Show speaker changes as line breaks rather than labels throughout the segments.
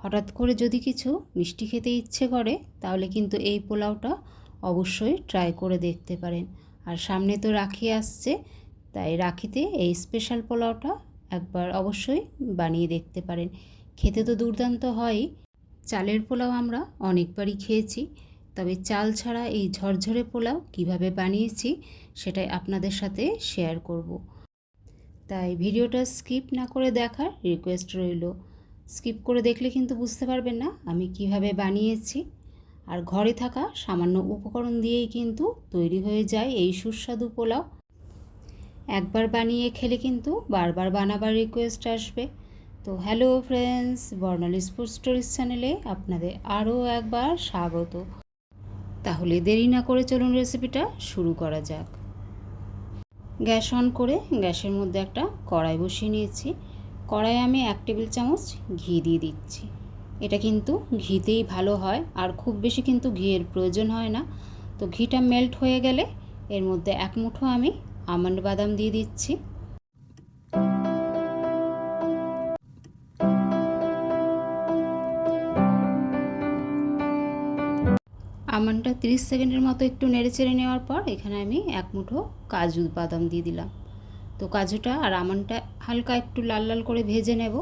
হঠাৎ করে যদি কিছু মিষ্টি খেতে ইচ্ছে করে, তাহলে কিন্তু এই পোলাওটা অবশ্যই ট্রাই করে দেখতে পারেন। আর সামনে তো রাখি আসছে, তাই রাখিতে এই স্পেশাল পোলাওটা একবার অবশ্যই বানিয়ে দেখতে পারেন। খেতে তো দুর্দান্ত হয়ই চালের পোলাও আমরা অনেকবারই খেয়েছি, তবে চাল ছাড়া এই ঝরঝরে পোলাও কীভাবে বানিয়েছি সেটাই আপনাদের সাথে শেয়ার করব। তাই ভিডিওটা স্কিপ না করে দেখার রিকোয়েস্ট রইল। স্কিপ করে দেখলে কিন্তু বুঝতে পারবেন না আমি কীভাবে বানিয়েছি। আর ঘরে থাকা সামান্য উপকরণ দিয়েই কিন্তু তৈরি হয়ে যায় এই সুস্বাদু পোলাও। একবার বানিয়ে খেলে কিন্তু বারবার বানাবার রিকোয়েস্ট আসবে। তো hello friends Barnali sports stories চ্যানেলে আপনাদের আরও একবার স্বাগত। তাহলে দেরি না করে চলুন রেসিপিটা শুরু করা যাক। গ্যাস অন করে গ্যাসের মধ্যে একটা কড়াই বসিয়ে নিয়েছি। কড়াই আমি এক টেবিল চামচ ঘি দিয়ে দিচ্ছি। এটা কিন্তু ঘিতেই ভালো হয় আর খুব বেশি কিন্তু ঘিয়ের প্রয়োজন হয় না। তো ঘিটা মেল্ট হয়ে গেলে এর মধ্যে এক মুঠো আমি আমন্ড বাদাম দিয়ে দিচ্ছি। আমন্ডটা 30 সেকেন্ডের মতো একটু নেড়ে চেড়ে নেওয়ার পর এখানে আমি এক মুঠো কাজু বাদাম দিয়ে দিলাম। তো কাজুটা আর আমন্ডটা হালকা একটু লাল লাল করে ভেজে নেব।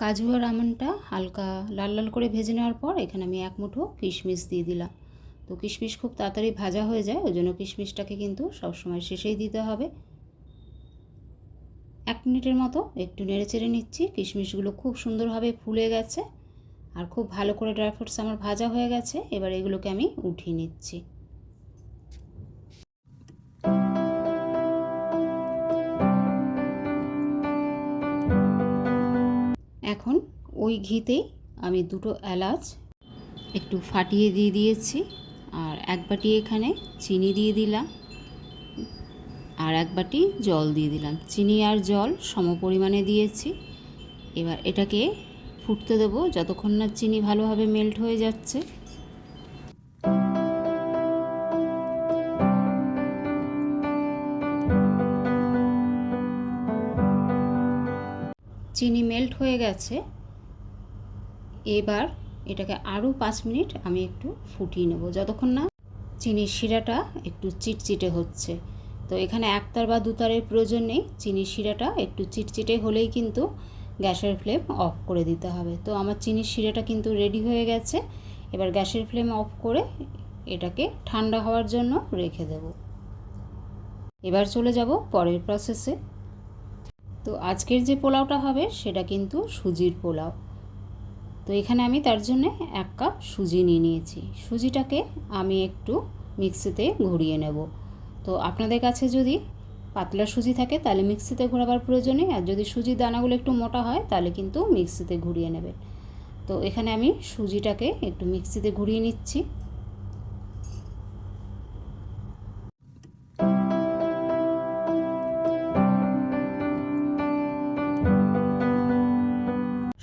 কাজু আর আমন্ডটা হালকা লাল লাল করে ভেজে নেওয়ার পর এখানে আমি এক মুঠো কিশমিশ দিয়ে দিলাম। তো কিশমিশ খুব তাড়াতাড়ি ভাজা হয়ে যায়, ওই জন্য কিশমিশটাকে কিন্তু সবসময় শেষেই দিতে হবে। এক মিনিটের মতো একটু নেড়ে চেড়ে নিচ্ছি, কিশমিশগুলো খুব সুন্দরভাবে ফুলে গেছে। আর খুব ভালো করে ড্রাই ফ্রুটস আমার ভাজা হয়ে গেছে, এবার এগুলোকে আমি উঠিয়ে নিচ্ছি। এখন ওই ঘিতেই আমি দুটো এলাচ একটু ফাটিয়ে দিয়ে দিয়েছি, আর এক বাটি এখানে চিনি দিয়ে দিলাম, আর এক বাটি জল দিয়ে দিলাম। চিনি আর জল সম পরিমাণে দিয়েছি। এবার এটাকে ফুটতে দেবো, যতক্ষণ না চিনি ভালোভাবে মেল্ট হয়ে যাচ্ছে। চিনি মেল্ট হয়ে গেছে। এবার এটাকে আরও পাঁচ মিনিট আমি একটু ফুটিয়ে নেব, যতক্ষণ না চিনির শিরাটা একটু চিটচিটে হচ্ছে। তো এখানে একতার বা দুতারের প্রয়োজন নেই, চিনির শিরাটা একটু চিটচিটে হলেই কিন্তু গ্যাসের ফ্লেম অফ করে দিতে হবে। তো আমার চিনির শিরাটা কিন্তু রেডি হয়ে গেছে। এবার গ্যাসের ফ্লেম অফ করে এটাকে ঠান্ডা হওয়ার জন্য রেখে দেব। এবার চলে যাব পরের প্রসেসে তো আজকের যে পোলাওটা হবে সেটা কিন্তু সুজির পোলাও। তো এখানে আমি তার জন্য এক কাপ সুজি নিয়ে নিয়েছি। সুজিটাকে আমি একটু মিক্সিতে ঘুরিয়ে নেব। তো আপনাদের কাছে যদি পাতলা সুজি থাকে, তাহলে মিক্সিতে ঘোরাবার প্রয়োজন নেই। আর যদি সুজির দানাগুলো একটু মোটা হয়, তাহলে কিন্তু মিক্সিতে ঘুরিয়ে নেবেন। তো এখানে আমি সুজিটাকে একটু মিক্সিতে ঘুরিয়ে নিচ্ছি।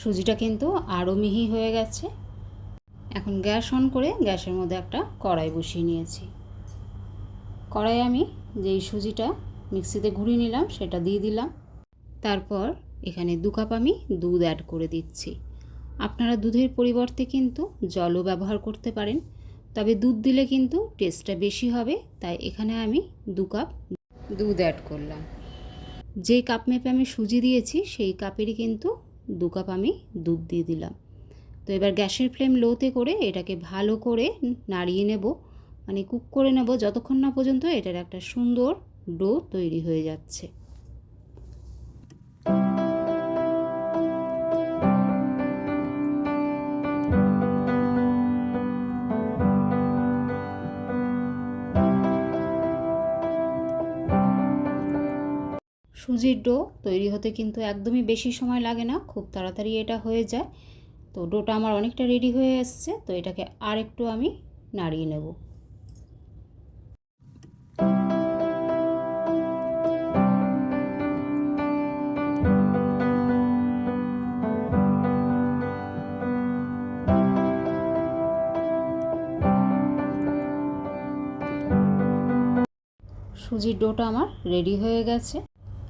সুজিটা কিন্তু আরও মিহি হয়ে গেছে। এখন গ্যাস অন করে গ্যাসের মধ্যে একটা কড়াই বসিয়ে নিয়েছি। কড়াই আমি যেই সুজিটা মিক্সিতে ঘুরিয়ে নিলাম, সেটা দিয়ে দিলাম। তারপর এখানে দু কাপ আমি দুধ অ্যাড করে দিচ্ছি। আপনারা দুধের পরিবর্তে কিন্তু জলও ব্যবহার করতে পারেন, তবে দুধ দিলে কিন্তু টেস্টটা বেশি হবে, তাই এখানে আমি দু কাপ দুধ অ্যাড করলাম। যেই কাপ মেপে আমি সুজি দিয়েছি, সেই কাপেরই কিন্তু দু কাপ আমি দুধ দিয়ে দিলাম। তো এবার গ্যাসের ফ্লেম লোতে করে এটাকে ভালো করে নাড়িয়ে নেব মানে কুক করে নেব, যতক্ষণ না পর্যন্ত এটার একটা সুন্দর ডো তৈরি হয়ে যাচ্ছে। সুজির ডো তৈরি হতে কিন্তু একদমই বেশি সময় লাগে না, খুব তাড়াতাড়ি এটা হয়ে যায়। তো ডোটা আমার অনেকটা রেডি হয়ে এসছে, তো এটাকে আর একটু আমি নাড়িয়ে নেব। সুজির ডোটা আমার রেডি হয়ে গেছে।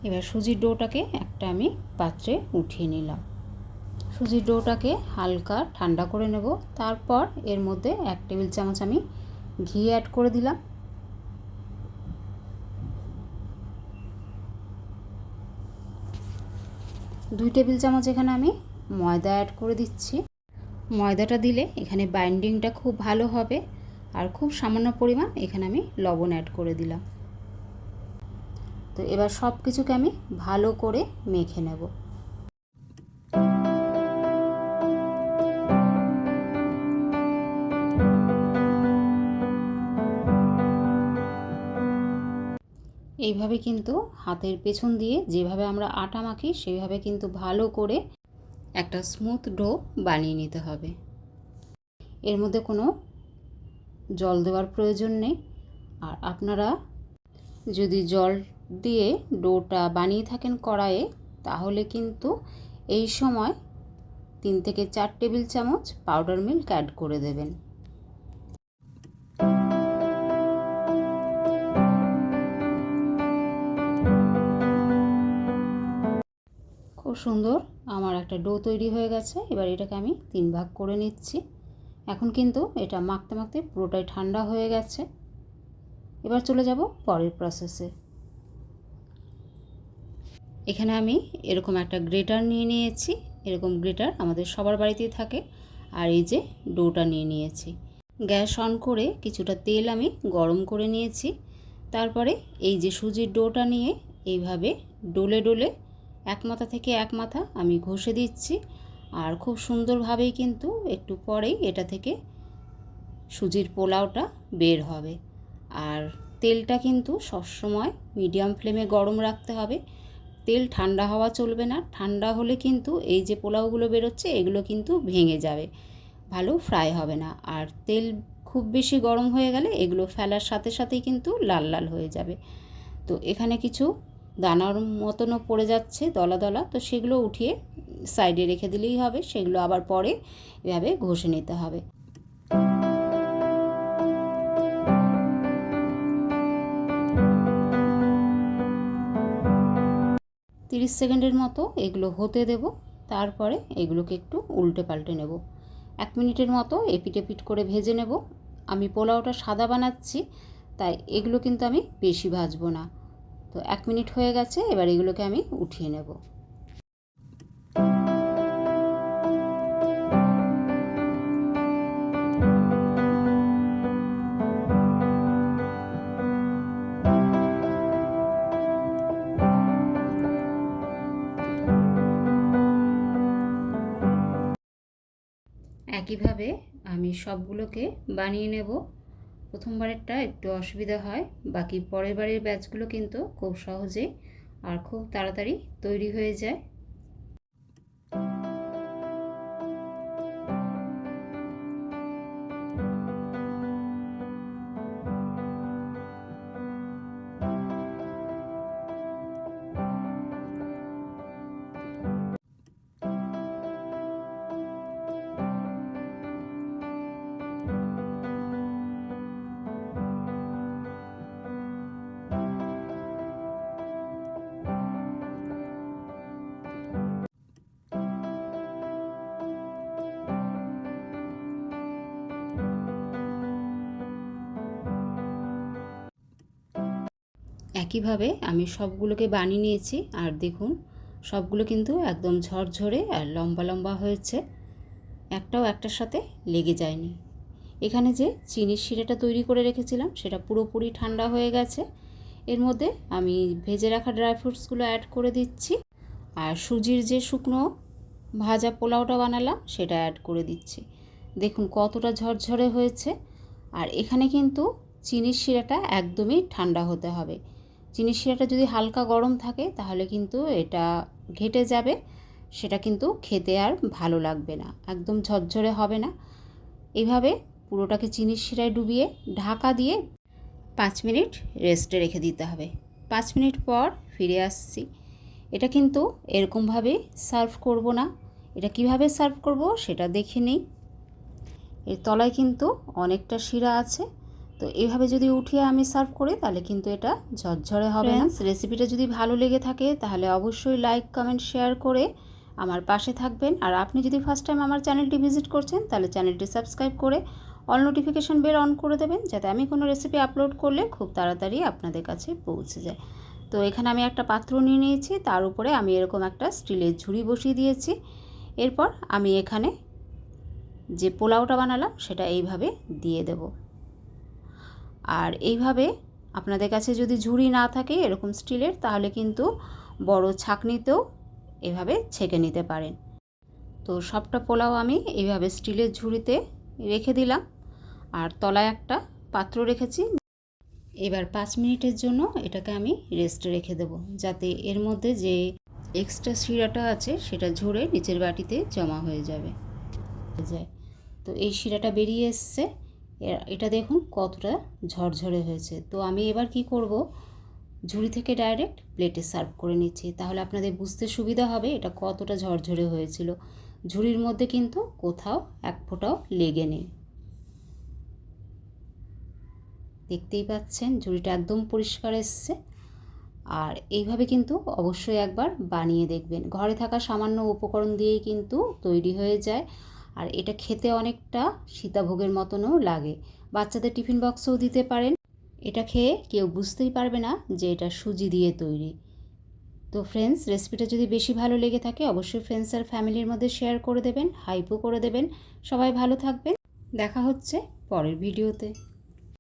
এবার সুজির ডোটাকে একটা আমি পাত্রে উঠিয়ে নিলাম। সুজির ডোটাকে হালকা ঠান্ডা করে নেব। তারপর এর মধ্যে এক টেবিল চামচ আমি ঘি অ্যাড করে দিলাম। দুই টেবিল চামচ এখানে আমি ময়দা অ্যাড করে দিচ্ছি। ময়দাটা দিলে এখানে বাইন্ডিংটা খুব ভালো হবে। আর খুব সামান্য পরিমাণ এখানে আমি লবণ অ্যাড করে দিলাম। তো এবার সব কিছুকে আমি ভালো করে মেখে নেব। এইভাবে কিন্তু হাতের পেছন দিয়ে যেভাবে আমরা আটা মাখি সেইভাবে কিন্তু ভালো করে একটা স্মুথ ডো বানিয়ে নিতে হবে। এর মধ্যে কোনো জল দেওয়ার প্রয়োজন নেই। আর আপনারা যদি জল দিয়ে ডোটা বানিয়ে থাকেন কড়াইয়ে, তাহলে কিন্তু এই সময় তিন থেকে চার টেবিল চামচ পাউডার মিল্ক অ্যাড করে দেবেন। খুব সুন্দর, আমার একটা ডো তৈরি হয়ে গেছে, এবার এটাকে আমি তিন ভাগ করে নিচ্ছি। এখন কিন্তু এটা মাখতে মাখতে পুরোটাই ঠান্ডা হয়ে গেছে। এবার চলে যাব পরের প্রসেসে এখানে আমি এরকম একটা গ্রেটার নিয়ে নিয়েছি। এরকম গ্রেটার আমাদের সবার বাড়িতেই থাকে। আর এই যে ডোটা নিয়ে নিয়েছি। গ্যাস অন করে কিছুটা তেল আমি গরম করে নিয়েছি। তারপরে এই যে সুজির ডোটা নিয়ে এইভাবে ডোলে ডোলে এক মাথা থেকে এক মাথা আমি ঘষে দিচ্ছি। আর খুব সুন্দরভাবেই কিন্তু একটু পরেই এটা থেকে সুজির পোলাওটা বের হবে। আর তেলটা কিন্তু সবসময় মিডিয়াম ফ্লেমে গরম রাখতে হবে। তেল ঠান্ডা হওয়া চলবে না। ঠান্ডা হলে কিন্তু এই যে পোলাওগুলো বেরোচ্ছে, এগুলো কিন্তু ভেঙে যাবে। ভালো ফ্রাই হবে না। আর তেল খুব বেশি গরম হয়ে গেলে এগুলো ফেলার সাথে সাথেই কিন্তু লাল লাল হয়ে যাবে। তো এখানে কিছু দানার মতনও পড়ে যাচ্ছে দলা দলা। তো সেগুলো উঠিয়ে সাইডে রেখে দিলেই হবে। সেগুলো আবার পরে এভাবে ঘষে নিতে হবে। তিরিশ সেকেন্ডের মতো এগুলো হতে দেব। তারপরে এগুলোকে একটু উল্টে পাল্টে নেব। এক মিনিটের মতো এপিট এপিট করে ভেজে নেব। আমি পোলাওটা সাদা বানাচ্ছি, তাই এগুলো কিন্তু আমি বেশি ভাজবো না। তো এক মিনিট হয়ে গেছে, এবার এগুলোকে আমি উঠিয়ে নেব। একইভাবে আমি সবগুলোকে বানিয়ে নেব। প্রথমবারেরটা একটু অসুবিধা হয়, বাকি পরের বারের ব্যাচগুলো কিন্তু খুব সহজে আর খুব তাড়াতাড়ি তৈরি হয়ে যায়। একইভাবে আমি সবগুলোকে বানিয়ে নিয়েছি আর দেখুন, সবগুলো কিন্তু একদম ঝরঝরে আর লম্বা লম্বা হয়েছে। একটাও একটার সাথে লেগে যায়নি। এখানে যে চিনির শিরাটা তৈরি করে রেখেছিলাম, সেটা পুরোপুরি ঠান্ডা হয়ে গেছে। এর মধ্যে আমি ভেজে রাখা ড্রাই ফ্রুটসগুলো অ্যাড করে দিচ্ছি। আর সুজির যে শুকনো ভাজা পোলাওটা বানালাম, সেটা অ্যাড করে দিচ্ছি। দেখুন কতটা ঝরঝরে হয়েছে। আর এখানে কিন্তু চিনির শিরাটা একদমই ঠান্ডা হতে হবে। চিনির শিরাটা যদি হালকা গরম থাকে, তাহলে কিন্তু এটা ঘেটে যাবে। সেটা কিন্তু খেতে আর ভালো লাগবে না, একদম ঝরঝরে হবে না। এভাবে পুরোটাকে চিনির শিরায় ডুবিয়ে ঢাকা দিয়ে পাঁচ মিনিট রেস্টে রেখে দিতে হবে। পাঁচ মিনিট পর ফিরে আসছি। এটা কিন্তু এরকমভাবে সার্ভ করব না। এটা কীভাবে সার্ভ করব সেটা দেখে নিই। এর তলায় কিন্তু অনেকটা শিরা আছে। তো এইভাবে যদি উঠিয়ে আমি সার্ভ করি তাহলে কিন্তু এটা ঝরঝরে হবে না। রেসিপিটা যদি ভালো লেগে থাকে তাহলে অবশ্যই লাইক কমেন্ট শেয়ার করে আমার পাশে থাকবেন। আর আপনি যদি ফার্স্ট টাইম আমার চ্যানেলটি ভিজিট করছেন তাহলে চ্যানেলটি সাবস্ক্রাইব করে অল নোটিফিকেশান বেল অন করে দেবেন যাতে আমি কোনো রেসিপি আপলোড করলে খুব তাড়াতাড়ি আপনাদের কাছে পৌঁছে যায়। তো এখানে আমি একটা পাত্র নিয়ে নিয়েছি তার উপরে আমি এরকম একটা স্টিলের ঝুড়ি বসিয়ে দিয়েছি। এরপর আমি এখানে যে পোলাওটা বানালাম সেটা এইভাবে দিয়ে দেব। আর এইভাবে আপনাদের কাছে যদি ঝুড়ি না থাকে এরকম স্টিলের, তাহলে কিন্তু বড় ছাঁকনিতেও এভাবে ছেঁকে নিতে পারেন। তো সবটা পোলাও আমি এইভাবে স্টিলের ঝুড়িতে রেখে দিলাম। আর তলায় একটা পাত্র রেখেছি। এবার পাঁচ মিনিটের জন্য এটাকে আমি রেস্টে রেখে দেব, যাতে এর মধ্যে যে এক্সট্রা শিরাটা আছে সেটা ঝরে নিচের বাটিতে জমা হয়ে যাবে। যায়। তো এই শিরাটা বেরিয়ে এসছে। এটা দেখুন কতটা ঝরঝরে হয়েছে। তো আমি এবার কি করব? ঝুড়ি থেকে ডাইরেক্ট প্লেটে সার্ভ করে নিচ্ছি। তাহলে আপনাদের বুঝতে সুবিধা হবে এটা কতটা ঝরঝরে হয়েছিল। ঝুড়ির মধ্যে কিন্তু কোথাও এক ফোঁটাও লেগে নেই। দেখতেই পাচ্ছেন ঝুড়িটা একদম পরিষ্কার এসছে। আর এইভাবে কিন্তু অবশ্যই একবার বানিয়ে দেখবেন। ঘরে থাকা সামান্য উপকরণ দিয়েই কিন্তু তৈরি হয়ে যায়। আর এটা খেতে অনেকটা সীতাভোগের মতনও লাগে। বাচ্চাদের টিফিন বক্সও দিতে পারেন। এটা খেয়ে কেউ বুঝতেই পারবে না যে এটা সুজি দিয়ে তৈরি। তো ফ্রেন্ডস রেসিপিটা যদি বেশি ভালো লেগে থাকে, অবশ্যই ফ্রেন্ডস আর ফ্যামিলির মধ্যে শেয়ার করে দেবেন হাইপও করে দেবেন। সবাই ভালো থাকবেন। দেখা হচ্ছে পরের ভিডিওতে